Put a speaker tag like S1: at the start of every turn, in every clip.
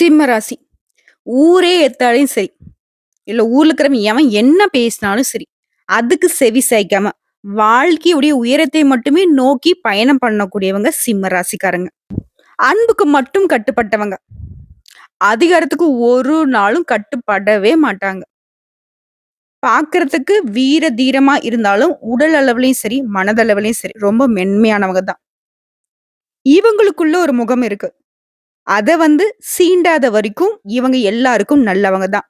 S1: சிம்ம ராசி. ஊரே ஏத்தாலும் சரி, இல்லை ஊர்ல இருக்கிறவன் எவன் என்ன பேசினாலும் சரி, அதுக்கு செவி சாய்க்காம, வாழ்க்கையுடைய உயரத்தை மட்டுமே நோக்கி பயணம் பண்ணக்கூடியவங்க சிம்ம ராசிக்காரங்க. அன்புக்கு மட்டும் கட்டுப்பட்டவங்க. அதிகாரத்துக்கு ஒரு நாளும் கட்டுப்படவே மாட்டாங்க. பார்க்கறதுக்கு வீர தீரமா இருந்தாலும், உடல் அளவுலயும் சரி, மனதளவுலயும் சரி, ரொம்ப மென்மையானவங்க தான். இவங்களுக்குள்ள ஒரு முகம் இருக்கு. அதை வந்து சீண்டாத வரைக்கும் இவங்க எல்லாருக்கும் நல்லவங்க தான்.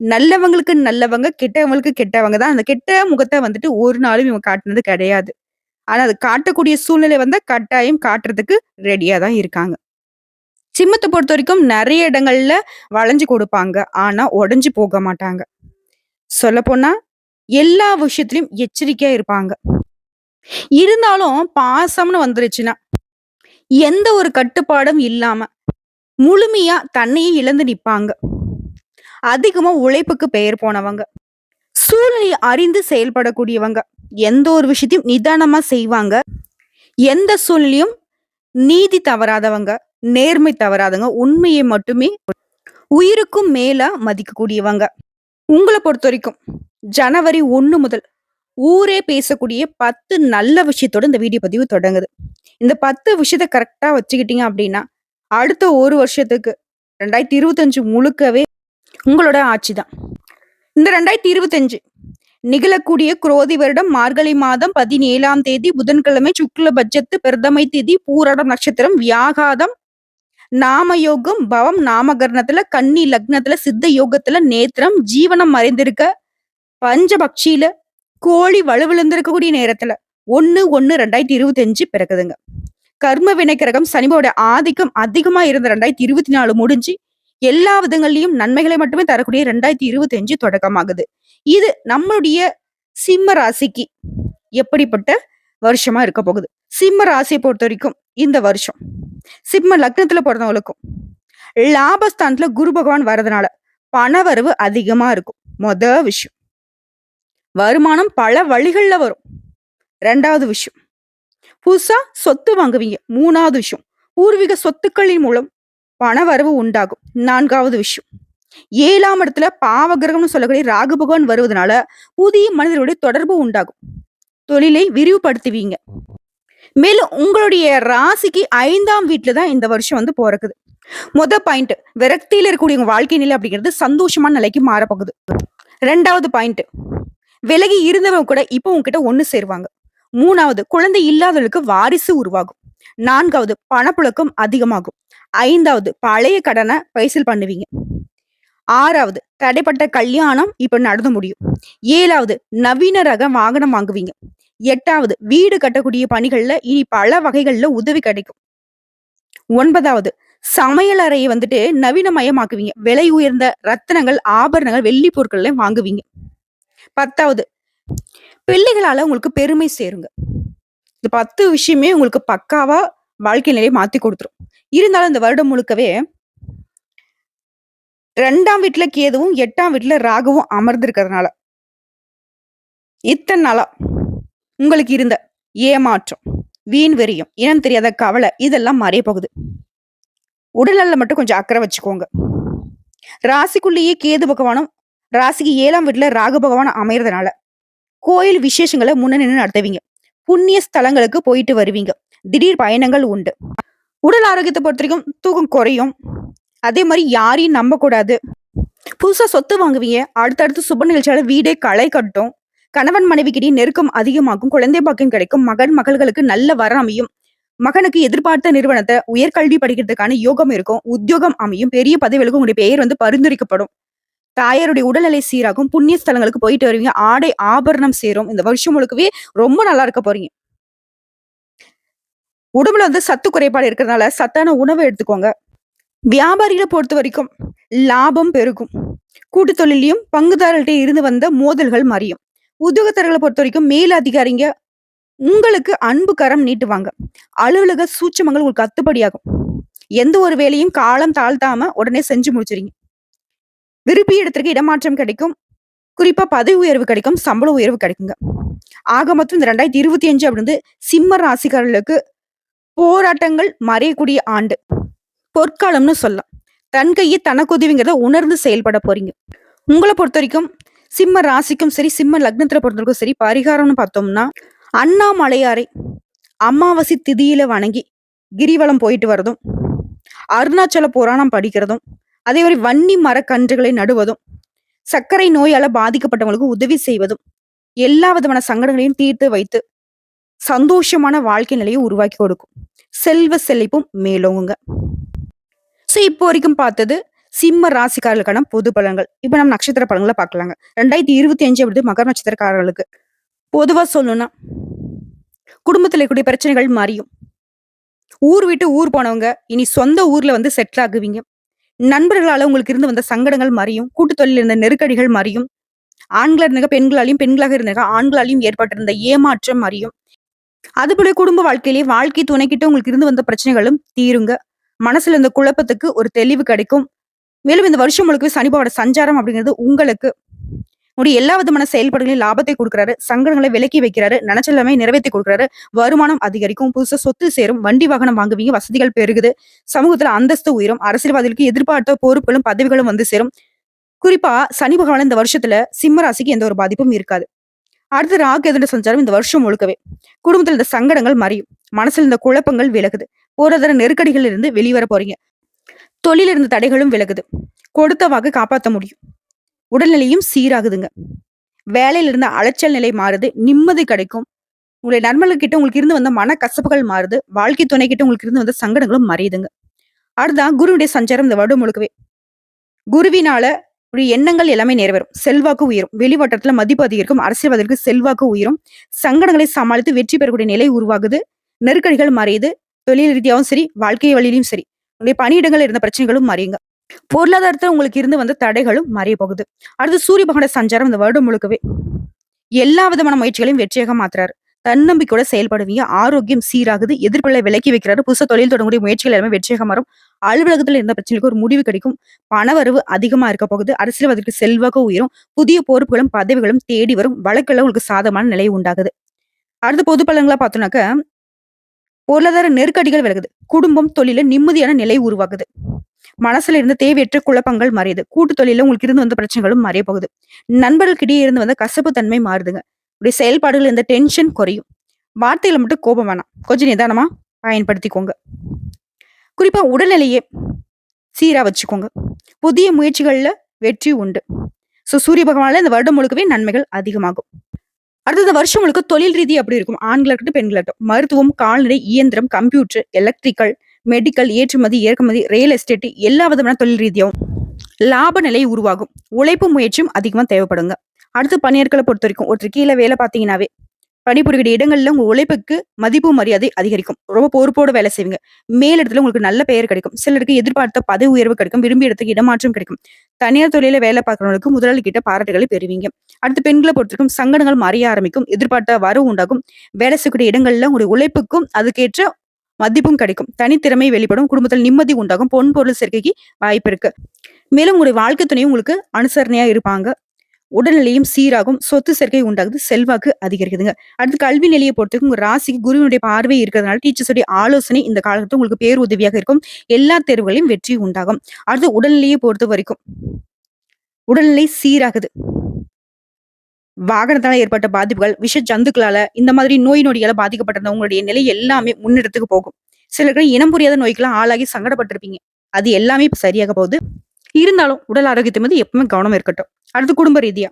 S1: நல்லவங்களுக்கு நல்லவங்க, கெட்டவங்களுக்கு கெட்டவங்க தான். அந்த கெட்ட முகத்தை வந்துட்டு ஒரு நாளும் இவங்க காட்டினது கிடையாது. ஆனா, அது காட்டக்கூடிய சூழ்நிலை வந்து கட்டாயம் காட்டுறதுக்கு ரெடியா தான் இருக்காங்க. சிம்மத்தை பொறுத்த வரைக்கும் நிறைய இடங்கள்ல வளைஞ்சு கொடுப்பாங்க. ஆனா, உடஞ்சி போக மாட்டாங்க. சொல்லப்போனா, எல்லா விஷயத்திலயும் எச்சரிக்கையா இருப்பாங்க. இருந்தாலும் பாசம்னு வந்துருச்சுன்னா, எந்த ஒரு கட்டுப்பாடும் இல்லாம, முழுமையா தன்னையே இழந்து நிற்பாங்க அதிகமா உழைப்புக்கு பெயர் போனவங்க. சூழ்நிலையை அறிந்து செயல்படக்கூடியவங்க. எந்த ஒரு விஷயத்தையும் நிதானமா செய்வாங்க. எந்த சூழ்நிலையும் நீதி தவறாதவங்க, நேர்மை தவறாதவங்க, உண்மையை மட்டுமே உயிருக்கும் மேலா மதிக்கக்கூடியவங்க. உங்களை பொறுத்த வரைக்கும் ஜனவரி 1 முதல் ஊரே பேசக்கூடிய 10 நல்ல விஷயத்தோட இந்த வீடியோ பதிவு தொடங்குது. இந்த 10 விஷயத்த கரெக்டா வச்சுக்கிட்டீங்க அப்படின்னா, அடுத்த ஒரு வருஷத்துக்கு 2025 முழுக்கவே உங்களோட ஆட்சி தான். இந்த 2025 நிகழக்கூடிய குரோதி வருடம் மார்கழி மாதம் 17ஆம் தேதி புதன்கிழமை சுக்ல பட்சத்து பிரதமை தேதி பூரடம் நட்சத்திரம் வியாகாதம் நாம யோகம் பவம் நாமகரணத்துல கன்னி லக்னத்துல சித்த யோகத்துல நேத்திரம் ஜீவனம் மறைந்திருக்க பஞ்சபக்ஷியில கோழி வலுவிழந்திருக்கக்கூடிய நேரத்துல ஒன்னு ஒன்னு ரெண்டாயிரத்தி இருபத்தி அஞ்சு பிறக்குதுங்க கர்ம வினைக்கரகம் சனிபோட ஆதிக்கம் அதிகமா இருந்த ரெண்டாயிரத்தி இருபத்தி நாலு முடிஞ்சு எல்லா விதங்கள்லயும் நன்மைகளை மட்டுமே தரக்கூடிய ரெண்டாயிரத்தி இருபத்தி அஞ்சு தொடக்கமாகுது. இது நம்மளுடைய சிம்ம ராசிக்கு எப்படிப்பட்ட வருஷமா இருக்க போகுது? சிம்ம ராசியை பொறுத்த வரைக்கும் இந்த வருஷம் சிம்ம லக்னத்துல பிறந்தவங்களுக்கும் லாபஸ்தானத்துல குரு பகவான் வர்றதுனால பணவரவு அதிகமா இருக்கும். மொத விஷயம். வருமானம் பல வழிகள்ல வரும். ரெண்டாவது விஷயம். புதுசா சொத்து வாங்குவீங்க. மூணாவது விஷயம் பூர்வீக சொத்துக்களின் மூலம் பணவரவு உண்டாகும். நான்காவது விஷயம் ஏழாம் இடத்துல பாவகிரகம்னு சொல்லக்கூடிய ராகு பகவான் வருவதனால புதிய மனிதர்களுடைய தொடர்பு உண்டாகும். தொழிலை விரிவுபடுத்துவீங்க. மேலும் உங்களுடைய ராசிக்கு ஐந்தாம் வீட்டுல தான் இந்த வருஷம் வந்து போறக்குது. முத பாயிண்ட் விரக்தியில இருக்கக்கூடிய உங்க வாழ்க்கை நிலை அப்படிங்கிறது சந்தோஷமான நிலைக்கு மாறப்போகுது. ரெண்டாவது பாயிண்ட் விலகி இருந்தவங்க கூட இப்போ உங்ககிட்ட ஒன்று சேருவாங்க. மூணாவது குழந்தை இல்லாதவர்களுக்கு வாரிசு உருவாகும். நான்காவது பணப்புழக்கம் அதிகமாகும். ஐந்தாவது பழைய கடனை பைசல் பண்ணுவீங்க. ஆறாவது தடைப்பட்ட கல்யாணம் இப்ப நடந்து முடியும். ஏழாவது நவீன ரக வாகனம் வாங்குவீங்க. எட்டாவது வீடு கட்டக்கூடிய பணிகள்ல இனி பல வகைகள்ல உதவி கிடைக்கும். ஒன்பதாவது சமையல் அறையை வந்துட்டு நவீனமயமாக்குவீங்க. விலை உயர்ந்த ரத்தினங்கள் ஆபரணங்கள் வெள்ளி பொருட்கள்லாம் வாங்குவீங்க. பத்தாவது பிள்ளைகளால் உங்களுக்கு பெருமை சேருங்க. இந்த பத்து விஷயமே உங்களுக்கு பக்காவா வாழ்க்கை நிலையை மாத்தி கொடுத்துரும். இருந்தாலும் இந்த வருடம் முழுக்கவே ரெண்டாம் வீட்டுல கேதுவும் எட்டாம் வீட்டுல ராகவும் அமர்ந்திருக்கிறதுனால இத்தனை நாளா உங்களுக்கு இருந்த ஏமாற்றம் வீண் வெறியம் இனம் தெரியாத கவலை இதெல்லாம் மறைய போகுது. உடல்நல மட்டும் கொஞ்சம் அக்கறை வச்சுக்கோங்க. ராசிக்குள்ளேயே கேது பகவானும் ராசிக்கு ஏழாம் வீட்டுல ராகு பகவானும் அமையறதுனால கோயில் விசேஷங்களை முன்னணி நடத்துவீங்க. புண்ணிய ஸ்தலங்களுக்கு போயிட்டு வருவீங்க. திடீர் பயணங்கள் உண்டு. உடல் ஆரோக்கியத்தை பொறுத்த வரைக்கும் தூக்கம் குறையும். அதே மாதிரி யாரையும் நம்ப கூடாது புதுசா சொத்து வாங்குவீங்க. அடுத்தடுத்து சுப நிகழ்ச்சியால வீடே களை கட்டும். கணவன் மனைவிக்கிடையே நெருக்கம் அதிகமாகும். குழந்தை பாக்கியம் கிடைக்கும். மகன் மகள்களுக்கு நல்ல வர அமையும். மகனுக்கு எதிர்பார்த்த நிறுவனத்தை உயர்கல்வி படிக்கிறதுக்கான யோகம் இருக்கும். உத்தியோகம் அமையும். பெரிய பதவிகளுக்கு உங்களுடைய பெயர் வந்து பரிந்துரைக்கப்படும். தாயாருடைய உடல்நிலை சீராகும் புண்ணிய ஸ்தலங்களுக்கு போயிட்டு வருவீங்க. ஆடை ஆபரணம் சேரும். இந்த வருஷம் முழுக்கவே ரொம்ப நல்லா இருக்க போறீங்க. உடம்புல வந்து சத்து குறைபாடு இருக்கிறதுனால சத்தான உணவை எடுத்துக்கோங்க. வியாபாரிகளை பொறுத்த வரைக்கும் லாபம் பெருகும். கூட்டு தொழிலையும் பங்குதாரர்கிட்ட இருந்து வந்த மோதல்கள் மறியும் உத்தியோகத்தர்களை பொறுத்த வரைக்கும் மேலதிகாரிங்க உங்களுக்கு அன்பு கரம் நீட்டுவாங்க. அலுவலக சூட்சமங்கள் உங்களுக்கு அத்துப்படியாகும். எந்த ஒரு வேலையும் காலம் தாழ்த்தாம உடனே செஞ்சு முடிச்சிருங்க விரும்பிய இடத்திற்கு இடமாற்றம் கிடைக்கும். குறிப்பா பதவி உயர்வு கிடைக்கும் சம்பள உயர்வு கிடைக்குங்க. ஆக மொத்தம் இந்த ரெண்டாயிரத்தி இருபத்தி அஞ்சு அப்படின்னு சிம்ம ராசிக்காரர்களுக்கு போராட்டங்கள் மறையக்கூடிய ஆண்டு. பொற்காலம்னு சொல்லலாம். தன் கையை தனக்கு உதவிங்கிறத உணர்ந்து செயல்பட போறீங்க. உங்களை பொறுத்த வரைக்கும் சிம்ம ராசிக்கும் சரி சிம்ம லக்னத்துல பொறுத்தவரைக்கும் சரி பரிகாரம்னு பார்த்தோம்னா அண்ணாமலையாரை அமாவாசை திதியில வணங்கி கிரிவலம் போயிட்டு வரதும் அருணாச்சல புராணம் படிக்கிறதும் அதே மாதிரி வன்னி மரக்கன்றுகளை நடுவதும் சர்க்கரை நோயால பாதிக்கப்பட்டவங்களுக்கு உதவி செய்வதும் எல்லா விதமான சங்கடங்களையும் தீர்த்து வைத்து சந்தோஷமான வாழ்க்கை நிலையை உருவாக்கி கொடுக்கும். செல்வ செழிப்பும் மேலோங்குங்க. ஸோ இப்போ வரைக்கும் பார்த்தது சிம்ம ராசிக்காரர்களுக்கான பொது பலன்கள். இப்போ நம்ம நட்சத்திர பலன்களை பார்க்கலாங்க. ரெண்டாயிரத்தி இருபத்தி அஞ்சு அப்படி மகர நட்சத்திரக்காரர்களுக்கு. பொதுவாக சொல்லணும்னா குடும்பத்தில் இருக்கக்கூடிய பிரச்சனைகள் மாறியும். ஊர் விட்டு ஊர் போனவங்க இனி சொந்த ஊர்ல வந்து செட்டில் ஆகுவீங்க. நண்பர்களால உங்களுக்கு இருந்து வந்த சங்கடங்கள் மறியும் கூட்டு தொழில் இருந்த நெருக்கடிகள் மறியும் ஆண்களாக இருந்த பெண்களாலையும் பெண்களாக இருந்த ஆண்களாலையும் ஏற்பட்டிருந்த ஏமாற்றம் மாறியும். அதுபோல குடும்ப வாழ்க்கையிலேயே வாழ்க்கை துணைக்கிட்ட உங்களுக்கு இருந்து வந்த பிரச்சனைகளும் தீருங்க. மனசுல இருந்த குழப்பத்துக்கு ஒரு தெளிவு கிடைக்கும். மேலும் இந்த வருஷம் முழுக்க சனிபாவோட சஞ்சாரம் அப்படிங்கிறது உங்களுக்கு உடைய எல்லா விதமான செயல்பாடுகளையும் லாபத்தை கொடுக்குறாரு சங்கடங்களை விலக்கி வைக்கிறாரு நினைச்செல்லாமே நிறைவேற்றி கொடுக்குறாரு. வருமானம் அதிகரிக்கும் புதுசா சொத்து சேரும் வண்டி வாகனம் வாங்குவீங்க வசதிகள் பெருகுது. சமூகத்துல அந்தஸ்து உயரும் அரசியல்வாதிகளுக்கு எதிர்பார்த்த பொறுப்புகளும் பதவிகளும் வந்து சேரும். குறிப்பா சனி பகவான் இந்த வருஷத்துல சிம்ம ராசிக்கு எந்த ஒரு பாதிப்பும் இருக்காது. அடுத்து ராகு எதிர சஞ்சாரம் இந்த வருஷம் முழுக்கவே. குடும்பத்துல இந்த சங்கடங்கள் மறையும். மனசுல இந்த குழப்பங்கள் விலகுது. பொருளாதார நெருக்கடிகள் இருந்து வெளிவர போறீங்க. தொழிலிருந்து தடைகளும் விலகுது. கொடுத்த வாக்கு காப்பாற்ற முடியும். உடல்நிலையும் சீராகுதுங்க. வேலையில இருந்த அலைச்சல் நிலை மாறுது நிம்மதி கிடைக்கும். உங்களுடைய நண்பர்கள் கிட்ட உங்களுக்கு இருந்து வந்த மன கசப்புகள் மாறுது வாழ்க்கை துணை கிட்ட உங்களுக்கு இருந்து வந்த சங்கடங்களும் மறையுதுங்க. அடுத்தான் குருவுடைய சஞ்சாரம் இந்த வருடம் முழுக்கவே. குருவினால உடைய எண்ணங்கள் எல்லாமே நிறைவேறும். செல்வாக்கு உயரும். வெளிவட்டத்துல மதிப்பு அதிகரிக்கும். அரசியல்வாதிகளுக்கு செல்வாக்கு உயரும். சங்கடங்களை சமாளித்து வெற்றி பெறக்கூடிய நிலை உருவாகுது. நெருக்கடிகள் மறையுது. தொழில் ரீதியாகவும் சரி வாழ்க்கை வழியிலும் சரி. உங்களுடைய பணியிடங்கள் இருந்த பிரச்சனைகளும் மறையுங்க. பொருளாதாரத்துல உங்களுக்கு இருந்து வந்த தடைகளும் மறைய போகுது. அடுத்து சூரிய பகவான சஞ்சாரம் இந்த வருடம் முழுக்கவே எல்லா விதமான முயற்சிகளையும் வெற்றியாக மாத்துறாரு. தன்னம்பிக்கையோட செயல்படுவீங்க ஆரோக்கியம் சீராகுது எதிர்ப்புகளை விலக்கி வைக்கிறாரு புதுசா தொழில் தொடங்கக்கூடிய முயற்சிகள் எல்லாமே வெற்றியாக மாறும். அலுவலகத்துல இருந்த பிரச்சனைக்கு ஒரு முடிவு கிடைக்கும். பணவரவு அதிகமா இருக்க போகுது. அரசியல்வாதிக்கு செல்வாக உயரும். புதிய பொறுப்புகளும் பதவிகளும் தேடி வரும். வழக்கில் உங்களுக்கு சாதமான நிலை உண்டாகுது. அடுத்த பொது பலன்களா பார்த்தோம்னாக்க பொருளாதார நெருக்கடிகள் விலகுது. குடும்பம் தொழில நிம்மதியான நிலை உருவாகுது. மனசுல இருந்து தேவையற்ற குழப்பங்கள் மறையுது. கூட்டு தொழில உங்களுக்கு இருந்து வந்த பிரச்சனைகளும் மறைய போகுது. நண்பர்களுக்கிடையே இருந்து வந்த கசப்பு தன்மை மாறுதுங்க. உடைய செயல்பாடுகள் இந்த டென்ஷன் குறையும். வார்த்தையில மட்டும் கோபம் வேணாம். கொஞ்சம் நிதானமா பயன்படுத்திக்கோங்க. குறிப்பா உடல்நிலையே சீரா வச்சுக்கோங்க. புதிய முயற்சிகள்ல வெற்றி உண்டு. ஸோ சூரிய பகவான்ல இந்த வருடம் முழுக்கவே நன்மைகள் அதிகமாகும். அடுத்தது வருஷம் முழுக்க தொழில் ரீதி அப்படி இருக்கும். ஆண்களாகட்டும் பெண்களாகட்டும். மருத்துவம் கால்நடை இயந்திரம் கம்ப்யூட்டர் எலக்ட்ரிக்கல் மெடிக்கல் ஏற்றுமதி இறக்குமதி ரியல் எஸ்டேட் எல்லா விதமான தொழில் ரீதியாகவும் லாப நிலை உருவாகும். உழைப்பு முயற்சியும் அதிகமாக தேவைப்படுங்க. அடுத்து பணியாட்களை பொறுத்த வரைக்கும் ஒருத்தர் கீழே வேலை பார்த்தீங்கன்னாவே பணிபுரிகிற இடங்கள்ல உங்க உழைப்புக்கு மதிப்பு மரியாதை அதிகரிக்கும். ரொம்ப பொறுப்போடு வேலை செய்வீங்க. மேலிடத்துல உங்களுக்கு நல்ல பெயர் கிடைக்கும். சிலருக்கு எதிர்பார்த்த பதவி உயர்வு கிடைக்கும். விரும்பிய இடத்துக்கு இடமாற்றம் கிடைக்கும். தனியார் தொழில வேலை பார்க்கறவங்களுக்கு முதலாளி கிட்ட பாராட்டுகளை பெறுவீங்க. அடுத்து பெண்களை பொறுத்திருக்கும் சங்கடங்கள் மறைய ஆரம்பிக்கும். எதிர்பார்த்த வரவு உண்டாகும். வேலை செய்யக்கூடிய இடங்கள்ல உங்களுடைய உழைப்புக்கும் அதுக்கேற்ற மதிப்பும் கிடைக்கும். தனித்திறமை வெளிப்படும். குடும்பத்தில் நிம்மதி உண்டாகும். பொன் பொருள் சேர்க்கைக்கு வாய்ப்பு இருக்கு. மேலும் உங்களுடைய வாழ்க்கை துணையும் உங்களுக்கு அனுசரணையா இருப்பாங்க. உடல்நிலையும் சீராகும். சொத்து சேர்க்கை உண்டாகுது. செல்வாக்கு அதிகரிக்குதுங்க. அடுத்து கல்வி நிலையை பொறுத்தவரைக்கும் உங்க ராசிக்கு குருவினுடைய பார்வை இருக்கிறதுனால டீச்சர்ஸுடைய ஆலோசனை இந்த காலகட்டம் உங்களுக்கு பேர் உதவியாக இருக்கும். எல்லா தேர்வுகளையும் வெற்றி உண்டாகும். அடுத்து உடல்நிலையை பொறுத்த வரைக்கும் உடல்நிலை சீராகுது. வாகனத்தால ஏற்பட்ட பாதிப்புகள் விஷ ஜந்துக்களால இந்த மாதிரி நோய் நொடியால பாதிக்கப்பட்டிருந்தவங்களுடைய நிலை எல்லாமே முன்னெடுத்துக்கு போகும். சிலருக்கு இனம் புரியாத நோய்க்கெல்லாம் ஆளாகி சங்கடப்பட்டிருப்பீங்க. அது எல்லாமே இப்ப சரியாக போகுது. இருந்தாலும் உடல் ஆரோக்கியத்தை மீது எப்பவுமே கவனம் இருக்கட்டும். அடுத்து குடும்ப ரீதியா.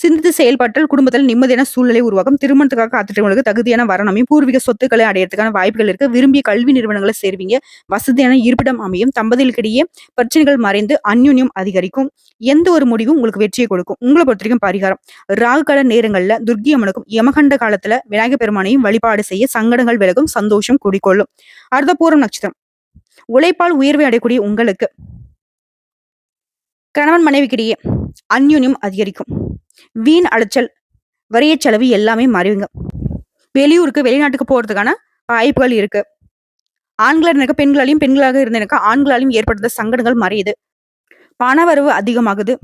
S1: சிந்தித்து செயல்பாட்டால் குடும்பத்தில் நிம்மதியான சூழ்நிலை உருவாகும். திருமணத்துக்காக காத்துட்டவங்களுக்கு தகுதியான வரணமையும் பூர்வீக சொத்துக்களை அடையறதுக்கான வாய்ப்புகள் இருக்கு. விரும்பிய கல்வி நிறுவனங்களை சேர்வீங்க. வசதியான இருப்பிடம் அமையும். தம்பதிகளுக்கிடையே பிரச்சனைகள் மறைந்து அந்யுன்யம் அதிகரிக்கும். எந்த ஒரு முடிவும் உங்களுக்கு வெற்றியை கொடுக்கும்? உங்களை பொறுத்த வரைக்கும் பரிகாரம். ராகு கால நேரங்கள்ல துர்க்கி அம்மனுக்கும் யமகண்ட காலத்துல விநாயகர் பெருமானையும் வழிபாடு செய்ய சங்கடங்கள் விலகும் சந்தோஷம் குடிக்கொள்ளும். அடுத்த பூரம் நட்சத்திரம். உழைப்பால் உயர்வை அடையக்கூடிய உங்களுக்கு கணவன் மனைவிக்கிடையே அந்யுன்யம் அதிகரிக்கும். வீண் அலைச்சல் வரிய செலவு எல்லாமே மறைவுங்க. வெளியூருக்கு வெளிநாட்டுக்கு போறதுக்கான வாய்ப்புகள் இருக்கு. ஆண்களாக இருக்க பெண்களாலையும் பெண்களாக இருந்தனக்கா ஆண்களாலையும் ஏற்படுத்த சங்கடங்கள் மறையுது. பணவரவு அதிகமாகுது.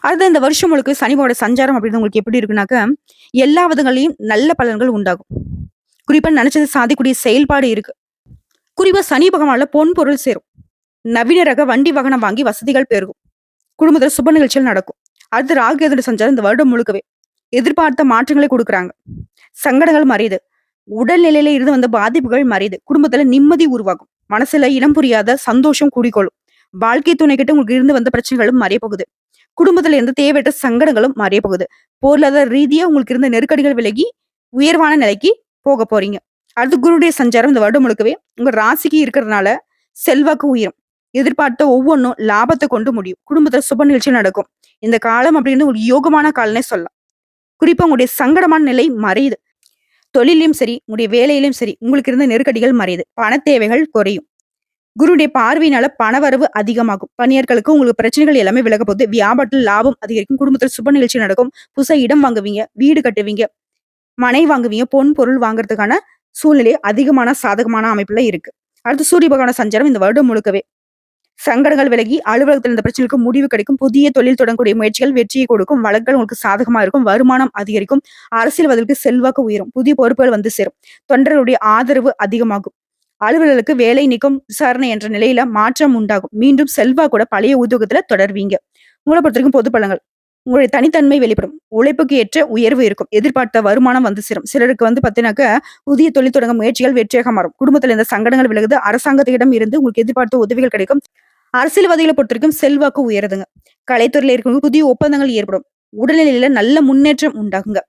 S1: அடுத்த இந்த வருஷம் உங்களுக்கு சனிவோட சஞ்சாரம் அப்படின்னு உங்களுக்கு எப்படி இருக்குனாக்க எல்லா விதங்களையும் நல்ல பலன்கள் உண்டாகும். குறிப்பா நினைச்சது சாதிக்கூடிய செயல்பாடு இருக்கு. குறிப்பா சனி பகவான்ல பொன் பொருள் சேரும். நவீன ரக வண்டி வாகனம் வாங்கி வசதிகள் பெருகும். குடும்பத்துல சுப நிகழ்ச்சிகள் நடக்கும். அடுத்து ராகு எதிர்த்து சஞ்சாரம் இந்த வருடம் முழுக்கவே. எதிர்பார்த்த மாற்றங்களை கொடுக்குறாங்க. சங்கடங்கள் மறையுது. உடல்நிலையில இருந்து வந்த பாதிப்புகள் மறையுது. குடும்பத்துல நிம்மதி உருவாகும். மனசுல இனம் புரியாத சந்தோஷம் கூடிக்கொள்ளும். வாழ்க்கை துணை கிட்ட உங்களுக்கு இருந்து வந்த பிரச்சனைகளும் மறைய போகுது. குடும்பத்துல இருந்து தேவையற்ற சங்கடங்களும் மறைய போகுது. பொருளாதார ரீதியா உங்களுக்கு இருந்த நெருக்கடிகள் விலகி உயர்வான நிலைக்கு போக போறீங்க. அடுத்து குருடைய சஞ்சாரம் இந்த வருடம் முழுக்கவே. உங்க ராசிக்கு இருக்கிறதுனால செல்வாக்கு உயரும். எதிர்பார்த்த ஒவ்வொன்றும் லாபத்தை கொண்டு முடியும். குடும்பத்துல சுப நிகழ்ச்சி நடக்கும். இந்த காலம் அப்படின்னு ஒரு யோகமான காலனே சொல்லலாம். குறிப்பா உங்களுடைய சங்கடமான நிலை மறையுது. தொழிலையும் சரி உங்களுடைய வேலையிலும் சரி உங்களுக்கு இருந்த நெருக்கடிகள் மறையுது. பண தேவைகள் குறையும். குருடைய பார்வையினால பணவரவு அதிகமாகும். பணியர்களுக்கு உங்களுக்கு பிரச்சனைகள் எல்லாமே விலக போகுது. வியாபாரத்தில் லாபம் அதிகரிக்கும். குடும்பத்தில் சுப நிகழ்ச்சி நடக்கும். புதுசா இடம் வாங்குவீங்க வீடு கட்டுவீங்க மனை வாங்குவீங்க பொன் பொருள் வாங்குறதுக்கான சூழ்நிலை அதிகமான சாதகமான அமைப்புல இருக்கு. அடுத்து சூரிய பகவான சஞ்சாரம் இந்த வருடம் முழுக்கவே. சங்கடங்கள் விலகி அலுவலகத்தில் இந்த பிரச்சனைக்கு முடிவு கிடைக்கும். புதிய தொழில் தொடங்கக்கூடிய முயற்சிகள் வெற்றியை கொடுக்கும். வழக்குகள் உங்களுக்கு சாதகமா இருக்கும். வருமானம் அதிகரிக்கும். அரசியல்வாதிகளுக்கு செல்வாக்கு உயரும். புதிய பொறுப்புகள் வந்து சேரும். தொண்டர்களுடைய ஆதரவு அதிகமாகும். அலுவலர்களுக்கு வேலை நீக்கம் விசாரணை என்ற நிலையில மாற்றம் உண்டாகும். மீண்டும் செல்வா கூட பழைய உத்தியோகத்துல தொடர்வீங்க. உங்களை பொறுத்தவரைக்கும் பொது பலங்கள். உங்களுடைய தனித்தன்மை வெளிப்படும். உழைப்புக்கு ஏற்ற உயர்வு இருக்கும். எதிர்பார்த்த வருமானம் வந்து சேரும். சிலருக்கு வந்து பார்த்தீங்கன்னாக்க புதிய தொழில் தொடங்க முயற்சிகள் வெற்றியாக மாறும். குடும்பத்தில் இந்த சங்கடங்கள் விலகுது. அரசாங்கத்திடம் இருந்து உங்களுக்கு எதிர்பார்த்த உதவிகள் கிடைக்கும். அரசியல்வாதிகளை பொறுத்த வரைக்கும் செல்வாக்கு உயருதுங்க. கலைத்துறையில இருக்கவங்க புதிய ஒப்பந்தங்கள் ஏற்படும். உடல்நிலையில நல்ல முன்னேற்றம் உண்டாகுங்க.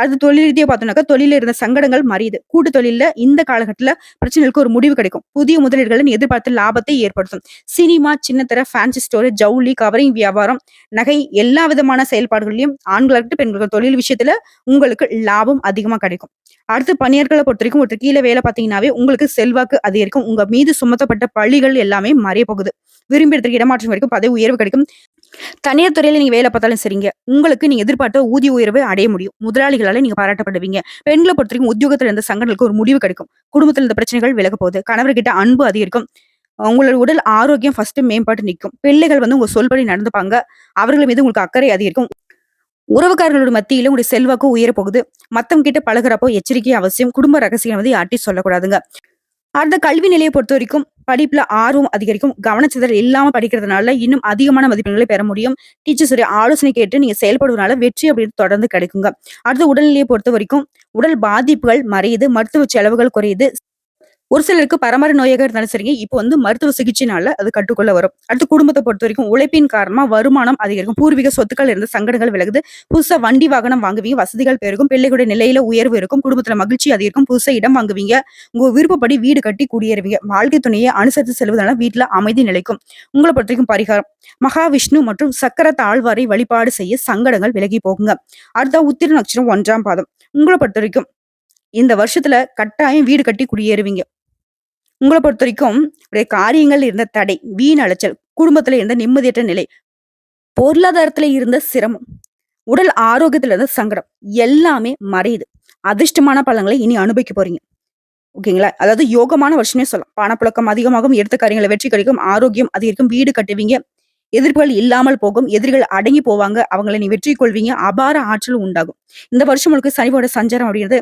S1: அது தொழில் பார்த்தோம்னாக்கா தொழில இருந்த சங்கடங்கள் மறையுது கூட்டு தொழில இந்த காலகட்டத்துல பிரச்சனைகளுக்கு ஒரு முடிவு கிடைக்கும். புதிய முதலீடுகளின் எதிர்பார்த்த லாபத்தை ஏற்படுத்தும். சினிமா சின்னத்தர ஃபேன்சி ஸ்டோர் ஜவுளி கவரிங் வியாபாரம் நகை எல்லா விதமான செயல்பாடுகளையும் ஆண்களுக்கு பெண்களுக்கு தொழில் விஷயத்துல உங்களுக்கு லாபம் அதிகமா கிடைக்கும். அடுத்து பணியாளர்களை பொறுத்த வரைக்கும் ஒருத்தர் கீழே வேலை பார்த்தீங்கன்னாவே உங்களுக்கு செல்வாக்கு அதிகரிக்கும். உங்க மீது சுமத்தப்பட்ட பள்ளிகள் எல்லாமே மறைய போகுது. விரும்பி இடத்துக்கு இடமாற்றம் வரைக்கும் பதவி உயர்வு கிடைக்கும். தனியார் துறையில நீங்க வேலை பார்த்தாலும் சரிங்க. உங்களுக்கு நீங்க எதிர்பார்த்த ஊதிய உயர்வை அடைய முடியும். முதலாளிகளால நீங்க பாராட்டப்படுவீங்க. பெண்களை பொறுத்த வரைக்கும் உத்தியோகத்துல இருந்த சங்கங்களுக்கு ஒரு முடிவு கிடைக்கும். குடும்பத்துல இருந்த பிரச்சனைகள் விலக போகுது. கணவர்கிட்ட அன்பு அதிகரிக்கும். உங்களோட உடல் ஆரோக்கியம் ஃபர்ஸ்ட் மேம்பாட்டு நிற்கும். பிள்ளைகள் வந்து உங்க சொல்படி நடந்துப்பாங்க. அவர்கள் மீது உங்களுக்கு அக்கறை அதிகரிக்கும். உறவுக்காரர்களோட மத்தியில உங்களுடைய செல்வாக்கு உயர போகுது மத்தவங்க கிட்ட பழகுறப்போ எச்சரிக்கை அவசியம். குடும்ப ரகசியம் வந்து யார்ட்டையும் சொல்லக்கூடாதுங்க. அடுத்த கல்வி நிலையை பொறுத்த வரைக்கும் படிப்புல ஆர்வம் அதிகரிக்கும். கவனச்சிதறல் இல்லாம படிக்கிறதுனால இன்னும் அதிகமான மதிப்பெண்களை பெற முடியும். டீச்சர்ஸுடைய ஆலோசனை கேட்டு நீங்க செயல்படுவதனால வெற்றி அப்படின்னு தொடர்ந்து கிடைக்குங்க. அடுத்து உடல்நிலையை பொறுத்த வரைக்கும் உடல் பாதிப்புகள் மறையுது மருத்துவ செலவுகள் குறையுது ஒரு சிலருக்கு பரம்பரை நோயாக இருந்தாலும் சரிங்க இப்போ வந்து மருத்துவ சிகிச்சைனால அது கட்டுக்குள்ள வரும். அடுத்து குடும்பத்தை பொறுத்த வரைக்கும் உழைப்பின் காரணமா வருமானம் அதிகரிக்கும். பூர்வீக சொத்துக்கள் இருந்து சங்கடங்கள் விலகுது. புதுசா வண்டி வாகனம் வாங்குவீங்க வசதிகள் பெருகும் பிள்ளைகளுடைய நிலையில உயர்வு இருக்கும் குடும்பத்துல மகிழ்ச்சி அதிகரிக்கும் புதுசா இடம் வாங்குவீங்க உங்க விருப்பப்படி வீடு கட்டி குடியேறுவீங்க வாழ்க்கை துணையை அனுசரித்து செல்வதனால வீட்டுல அமைதி நிலைக்கும். உங்களை பொறுத்த வரைக்கும் பரிகாரம். மகாவிஷ்ணு மற்றும் சக்கர தாழ்வாரை வழிபாடு செய்ய சங்கடங்கள் விலகி போகுங்க. அடுத்த உத்திர நட்சத்திரம் ஒன்றாம் பாதம். உங்களை பொறுத்த வரைக்கும் இந்த வருஷத்துல கட்டாயம் வீடு கட்டி குடியேறுவீங்க. உங்களை பொறுத்த வரைக்கும் உடைய காரியங்கள் இருந்த தடை வீண் அலைச்சல் குடும்பத்துல இருந்த நிம்மதியற்ற நிலை பொருளாதாரத்துல இருந்த சிரமம் உடல் ஆரோக்கியத்துல இருந்த சங்கடம் எல்லாமே மறையுது. அதிர்ஷ்டமான பழங்களை இனி அனுபவிக்க போறீங்க. ஓகேங்களா? அதாவது யோகமான வருஷமே சொல்லலாம். பணப்புழக்கம் அதிகமாகும் எடுத்த காரியங்களை வெற்றி கிடைக்கும் ஆரோக்கியம் அதிகரிக்கும் வீடு கட்டுவீங்க எதிர்ப்புகள் இல்லாமல் போகும் எதிரிகள் அடங்கி போவாங்க அவங்களை நீ வெற்றி கொள்வீங்க அபார ஆற்றல் உண்டாகும். இந்த வருஷம் உங்களுக்கு சனிவோட சஞ்சாரம் அப்படிங்கிறது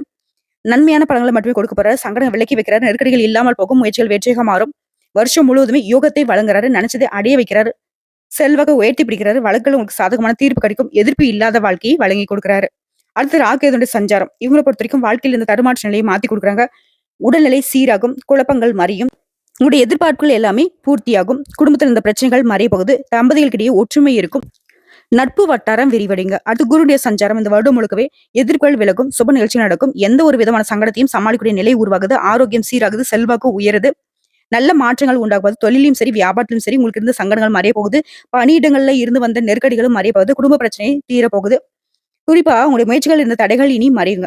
S1: நன்மையான பலன்களை மட்டுமே கொடுக்க போறாரு. சங்கடம் விலக்கி வைக்கிறாரு. நெருக்கடிகள் இல்லாமல் போகும் முயற்சிகள் வெற்றியாக மாறும். வருஷம் முழுவதுமே யோகத்தை வழங்குறாரு. நினைச்சதை அடைய வைக்கிறாரு. செல்வாக உயர்த்தி பிடிக்கிறாரு. வழக்குகள் உங்களுக்கு சாதகமான தீர்ப்பு கிடைக்கும். எதிர்ப்பு இல்லாத வாழ்க்கையை வழங்கி கொடுக்குறாரு. அடுத்து ராக்கேதுடைய சஞ்சாரம். இவங்களை பொறுத்த வரைக்கும் வாழ்க்கையில் இந்த தடுமாற்ற நிலையை மாத்தி கொடுக்குறாங்க. உடல்நிலை சீராகும். குழப்பங்கள் மறியும் உங்களுடைய எதிர்பார்ப்புகள் எல்லாமே பூர்த்தியாகும். குடும்பத்தில் இந்த பிரச்சனைகள் மறைய போகுது. தம்பதிகளுக்கிடையே ஒற்றுமை இருக்கும். நட்பு வட்டாரம் விரிவடைங்க. அடுத்து குருடைய சஞ்சாரம். இந்த வருடம் முழுக்கவே எதிர்கொள் விலகும் சுப நிகழ்ச்சி நடக்கும். எந்த ஒரு விதமான சங்கடத்தையும் சமாளிக்கூடிய நிலை உருவாகுது. ஆரோக்கியம் சீராகுது செல்வாக்கு உயருது. நல்ல மாற்றங்கள் உண்டாகுவது தொழிலையும் சரி வியாபாரத்திலும் சரி உங்களுக்கு இருந்த சங்கடங்கள் மறைய போகுது. பணியிடங்கள்ல இருந்து வந்த நெருக்கடிகளும் மறைய போகுது. குடும்ப பிரச்சனை தீரப்போகுது குறிப்பா உங்களுடைய முயற்சிகள் இருந்த தடைகள் இனி மறையுங்க.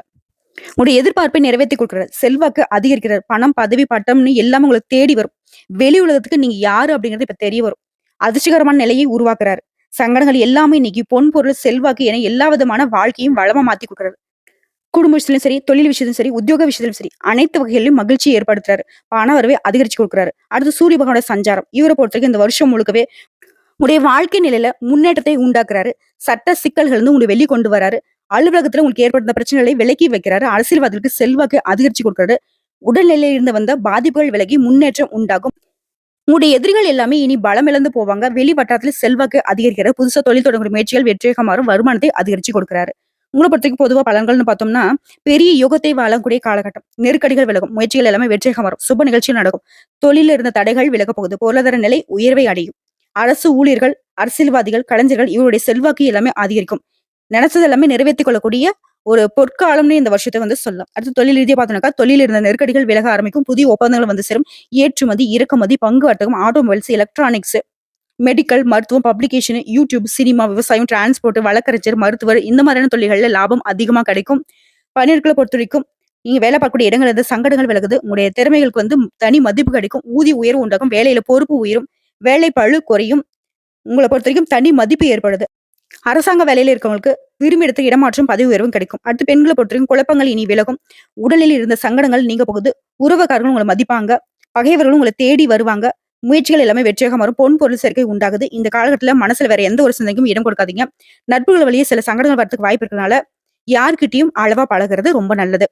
S1: உங்களுடைய எதிர்பார்ப்பை நிறைவேற்றி கொடுக்கிறார். செல்வாக்கு அதிகரிக்கிறார். பணம் பதவி பட்டம்னு எல்லாமே உங்களுக்கு தேடி வரும். வெளி உலகத்துக்கு நீங்க யாரு அப்படிங்கிறது இப்ப தெரிய வரும். அதிர்ச்சிகரமான நிலையை உருவாக்குறாரு. சங்கடங்கள் எல்லாமே நீக்கி பொன் பொருள் செல்வாக்கு என எல்லா விதமான வாழ்க்கையும் வளமா மாத்தி கொடுக்குறாரு குடும்ப விஷயத்திலும் சரி தொழில் விஷயத்திலும் சரி உத்தியோக விஷயத்திலும் சரி அனைத்து வகைகளிலும் மகிழ்ச்சி ஏற்படுத்துறாரு. பண வரவே அதிகரிச்சு கொடுக்குறாரு. அடுத்து சூரிய பகவானோட சஞ்சாரம். இவரை பொறுத்தவரைக்கும் இந்த வருஷம் முழுக்கவே உடைய வாழ்க்கை நிலையில முன்னேற்றத்தை உண்டாக்குறாரு. சட்ட சிக்கல்கள் இருந்து உங்களை வெளியே கொண்டு வராரு. அலுவலகத்துல உங்களுக்கு ஏற்படுத்த பிரச்சனைகளை விலக்கி வைக்கிறாரு. அரசியல்வாதிகளுக்கு செல்வாக்கு அதிகரிச்சு கொடுக்குறாரு. உடல்நிலையிலிருந்து வந்த பாதிப்புகள் விலகி முன்னேற்றம் உண்டாகும். உங்களுடைய எதிரிகள் எல்லாமே இனி பலம் இழந்து போவாங்க. வெளி வட்டாரத்தில் செல்வாக்கு அதிகரிக்கிற புதுசா தொழில் தொடங்குற முயற்சிகள் வெற்றியாக மாறும். வருமானத்தை அதிகரிச்சு கொடுக்கிறாரு. உங்களை பொறுத்தவரைக்கும் பொதுவா பலன்கள்னு பார்த்தோம்னா, பெரிய யுகத்தை வாழக்கூடிய காலகட்டம். நெருக்கடிகள் விலகும். முயற்சிகள் எல்லாமே வெற்றியாக மாறும். சுப நிகழ்ச்சிகள் நடக்கும். தொழிலில் இருந்த தடைகள் விலகப் போகுது. பொருளாதார நிலை உயர்வை அடையும். அரசு ஊழியர்கள், அரசியல்வாதிகள், கலைஞர்கள் இவருடைய செல்வாக்கு எல்லாமே அதிகரிக்கும். நினைச்சது எல்லாமே நிறைவேற்றிக் கொள்ளக்கூடிய ஒரு பொற்காலம்னு இந்த வருஷத்தை வந்து சொல்லலாம். அடுத்து தொழில் ரீதியாக பார்த்தோம்னாக்கா, தொழில் இருந்த நெருக்கடிகள் விலக ஆரம்பிக்கும். புதிய ஒப்பந்தங்கள் வந்து சேரும். ஏற்றுமதி, இறக்குமதி, பங்கு வர்த்தகம், ஆட்டோமொபைல்ஸ், எலக்ட்ரானிக்ஸ், மெடிக்கல், மருத்துவம், பப்ளிகேஷன், யூடியூப், சினிமா, விவசாயம், டிரான்ஸ்போர்ட், வழக்கறிஞர், மருத்துவர் இந்த மாதிரியான தொழில்களில் லாபம் அதிகமா கிடைக்கும். பணியாட்கள பொறுத்தவரைக்கும், நீங்க வேலை பார்க்கக்கூடிய இடங்கள்ல இருந்து சங்கடங்கள் விலகுது. உங்களுடைய திறமைகளுக்கு வந்து தனி மதிப்பு கிடைக்கும். ஊதிய உயர்வு உண்டாகும். வேலையில பொறுப்பு உயரும். வேலை பளு குறையும். உங்களை பொறுத்த வரைக்கும் தனி மதிப்பு ஏற்படுது. அரசாங்க வேலையில இருக்கவங்களுக்கு விரும்பி இடத்துக்கு இடமாற்றம், பதவி உயர்வும் கிடைக்கும். அடுத்து பெண்களை பொறுத்தவரைக்கும் குழப்பங்கள் இனி விலகும். உடலில் இருந்த சங்கடங்கள் நீங்க போகுது. உறவுக்காரர்கள் உங்களை மதிப்பாங்க. பகைவர்களும் உங்களை தேடி வருவாங்க. முயற்சிகள் எல்லாமே வெற்றியாக மாறும். பொன் பொருள் சேர்க்கை உண்டாகுது. இந்த காலகட்டத்துல மனசுல வேற எந்த ஒரு சிந்தனைக்கும் இடம் கொடுக்காதீங்க. நட்புகள் வழியே சில சங்கடங்கள் வரதுக்கு வாய்ப்பு இருக்கிறதுனால யார்கிட்டயும் அளவா பழகுறது ரொம்ப நல்லது.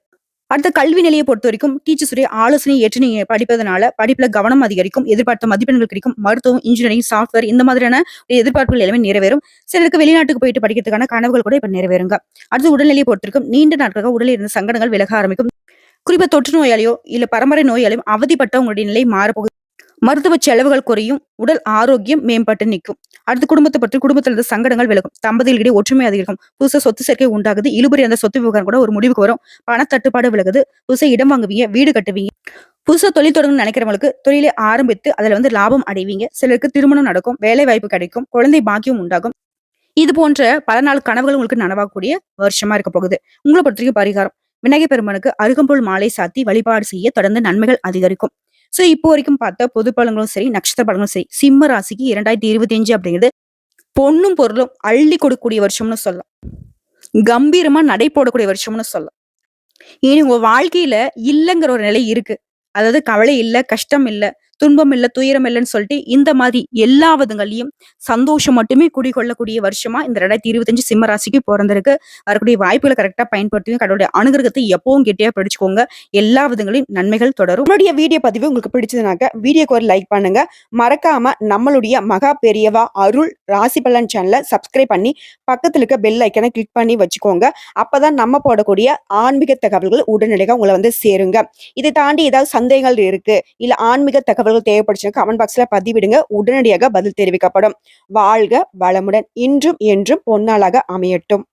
S1: அடுத்த கல்வி நிலையை பொறுத்தவரைக்கும் டீச்சர்ஸ் டீச்சர்ஸுடைய ஆலோசனை ஏற்று நீங்க படிப்பதனால, படிப்புல கவனம் அதிகரிக்கும். எதிர்பார்த்த மதிப்பெண்கள் கிடைக்கும். மருத்துவம், இன்ஜினியரிங், சாஃப்ட்வேர் இந்த மாதிரியான எதிர்பார்ப்புகள் எல்லாமே நிறைவேறும். சிலருக்கு வெளிநாட்டுக்கு போயிட்டு படிக்கிறதுக்கான கனவுகள் கூட இப்ப நிறைவேறுங்க. அடுத்து உடல்நிலையை பொறுத்தவரைக்கும் நீண்ட நாட்களாக உடலில் இருந்த சங்கடங்கள் விலக ஆரம்பிக்கும். குறிப்பா தொற்று நோயாளியோ, இல்ல பரம்பரை நோயாளியோ அவதிப்பட்ட உங்களுடைய நிலை மாறப்போகுது. மருத்துவ செலவுகள் குறையும். உடல் ஆரோக்கியம் மேம்பட்டு நிற்கும் அடுத்து குடும்பத்தை பற்றி குடும்பத்துல இருந்த சங்கடங்கள் விலகும். தம்பதிகளிடையே ஒற்றுமை அதிகரிக்கும். புதுசா சொத்து சேர்க்கை உண்டாகுது. இழுபறி அந்த சொத்து விவகாரம் கூட ஒரு முடிவுக்கு வரும். பணத்தட்டுப்பாடு விலகுது. புதுசா இடம் வாங்குவீங்க. வீடு கட்டுவீங்க. புதுசா தொழில் தொடங்கணும்னு நினைக்கிறவங்களுக்கு தொழிலை ஆரம்பித்து அதுல வந்து லாபம் அடைவீங்க. சிலருக்கு திருமணம் நடக்கும். வேலை வாய்ப்பு கிடைக்கும். குழந்தை பாக்கியம் உண்டாகும். இது போன்ற பல நாள் கனவுகள் உங்களுக்கு நனவாகக்கூடிய வருஷமா இருக்க போகுது. உங்களை பொறுத்தவரைக்கும் பரிகாரம். விநாயகர் பெருமானுக்கு அருகம்புல் மாலை சாத்தி வழிபாடு செய்ய தொடர்ந்து நன்மைகள் அதிகரிக்கும். ஸோ இப்போ வரைக்கும் பார்த்தா பொது பலங்களும் சரி, நட்சத்திர பழங்களும் சரி, சிம்ம ராசிக்கு 2025 அப்படிங்கிறது பொண்ணும் பொருளும் அள்ளி கொடுக்கக்கூடிய வருஷம்னு சொல்லலாம். கம்பீரமா நடை போடக்கூடிய வருஷம்னு சொல்லலாம். இனி உங்க வாழ்க்கையில இல்லைங்கிற ஒரு நிலை இருக்கு. அதாவது கவலை இல்லை கஷ்டம் இல்லை துன்பம் இல்லை துயரம் இல்லைன்னு சொல்லிட்டு இந்த மாதிரி எல்லா விதங்களையும் சந்தோஷம் மட்டுமே குடிகொள்ளக்கூடிய வருஷமா இந்த 2025 சிம்ம ராசிக்கு பிறந்திருக்கு வரக்கூடிய வாய்ப்புகளை கரெக்டாக பயன்படுத்துங்க. கடவுளுடைய அனுகிரகத்தை எப்பவும் கெட்டியா பிடிச்சுக்கோங்க. எல்லா விதங்களையும் நன்மைகள் தொடரும். உங்களுடைய வீடியோ பதிவு உங்களுக்கு பிடிச்சதுனாக்க வீடியோக்கு ஒரு லைக் பண்ணுங்க. மறக்காம நம்மளுடைய மகா பெரியவா அருள் ராசி பலன் சேனலை சப்ஸ்கிரைப் பண்ணி பக்கத்துல இருக்க பெல் ஐக்கனை கிளிக் பண்ணி வச்சுக்கோங்க. அப்பதான் நம்ம போடக்கூடிய ஆன்மீக தகவல்கள் உடனடியாக உங்களை வந்து சேருங்க. இதை தாண்டி ஏதாவது சந்தேகங்கள் இருக்கு, இல்ல ஆன்மீக தகவல் தகவல் தேவைப்படுச்சுன்னா கமெண்ட் பாக்ஸ்ல பதிவிடுங்க. உடனடியாக பதில் தெரிவிக்கப்படும். வாழ்க வளமுடன். இன்றும் என்றும் பொன்னாளாக அமையட்டும்.